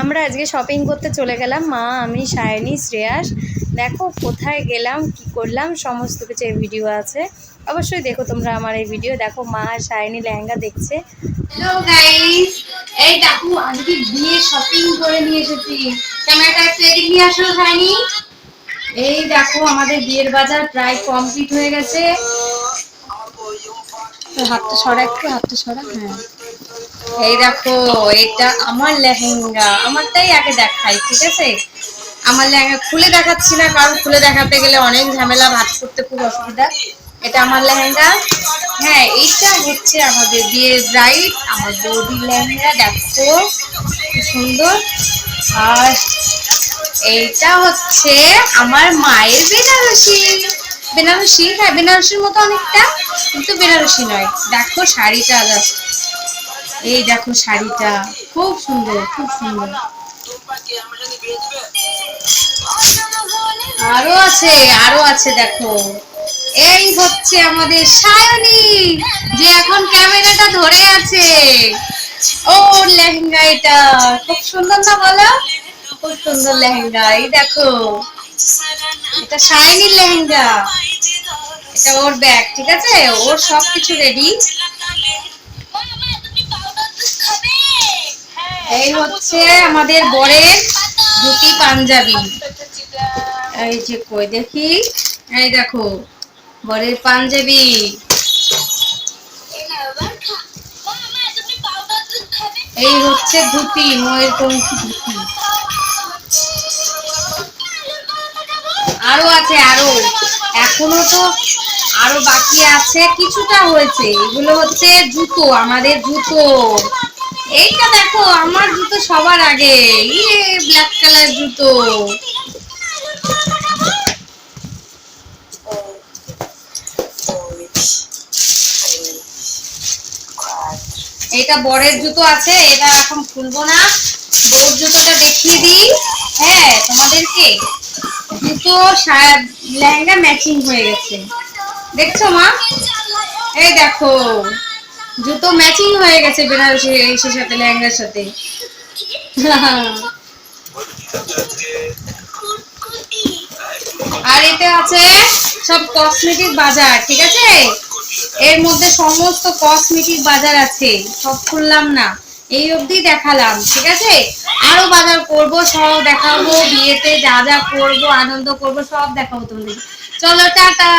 আমরা আজকে শপিং করতে চলে গেলাম। মা, আমি, সায়নী, শ্রেয়াস। দেখো, কোথায় গেলাম, কি করলাম, সমস্ত কিছু ভিডিও আছে। অবশ্যই দেখো তোমরা আমার এই ভিডিও দেখো, মা সায়নী লেহেঙ্গা দেখছে। হ্যালো গাইস এই দেখো, আজকে বিয়ে শপিং করে নিয়ে এসেছি। ক্যামেরাটা একটু এদিক নিয়ে আসো হয়নি এই দেখো, আমাদের বিয়ের বাজার প্রায় কমপ্লিট হয়ে গেছে। হাতটা সরা একটু, হাতটা সরা হ্যাঁ। এই দেখো, এটা আমার লেহেঙ্গা। আমারটাই আগে দেখাই, ঠিক আছে? আমার লেহেঙ্গা খুলে দেখাচ্ছি না, কারণ খুলে দেখাতে গেলে অনেক ঝামেলা ভাত করতে খুব অসুবিধা। এটা আমার লেহেঙ্গা। হ্যাঁ এইটা হচ্ছে আমাদের বিয়ের ব্রাইড আমার বৌদির লেহেঙ্গা, দেখো সুন্দর। আর এইটা হচ্ছে আমার মায়ের বেনারসি। বেনারসি? হ্যাঁ বেনারসির মতো অনেকটা, কিন্তু বেনারসি নয়। দেখো, শাড়িটা just এই দেখো শাড়িটা। খুব সুন্দর খুব সুন্দর। আরও আছে আরও আছে দেখো। এই হচ্ছে আমাদের সায়নী, যে এখন ক্যামেরাটা ধরে আছে। ও লেহেঙ্গা এটা খুব সুন্দর না বলো? খুব সুন্দর লেহেঙ্গা, এই দেখো। এটা সায়নীর লেহেঙ্গা। এটা ওর ব্যাগ ঠিক আছে? ওর সবকিছু রেডি এই হচ্ছে আমাদের বরের ধুতি পাঞ্জাবি। এই যে কই দেখি? এই দেখো, বরের পাঞ্জাবি। এই হচ্ছে ধুতি, ময়ের পঙ্খী ধুতি। আরও আছে, আরও। এখনও তো আরও বাকি আছে, কিছুটা হয়েছে। এগুলো হচ্ছে জুতো, আমাদের জুতো। এইটা দেখো, আমার জুতো সবার আগে। ইয়ে ব্ল্যাক কালার জুতো। এটা বরের জুতো আছে, এটা এখন খুলবো না। বউর জুতোটা দেখিয়ে দিই। হ্যাঁ তোমাদেরকে। জুতো লেহেঙ্গা ম্যাচিং হয়ে গেছে। দেখছ মা? এই দেখো। জুতো ম্যাচিং হয়ে গেছে বেনারসি এসের সাথে, লেহেঙ্গার সাথে। আর এতে আছে সব কসমেটিক বাজার, ঠিক আছে? এর মধ্যে সমস্ত কসমেটিক বাজার আছে, সব খুললাম না। এই অবধি দেখালাম, ঠিক আছে? আরও বাজার করব, সব দেখাবো, বিয়েতে যা যা করব, আনন্দ করব, সব দেখাবো তোমাদের। চলো, টাটা!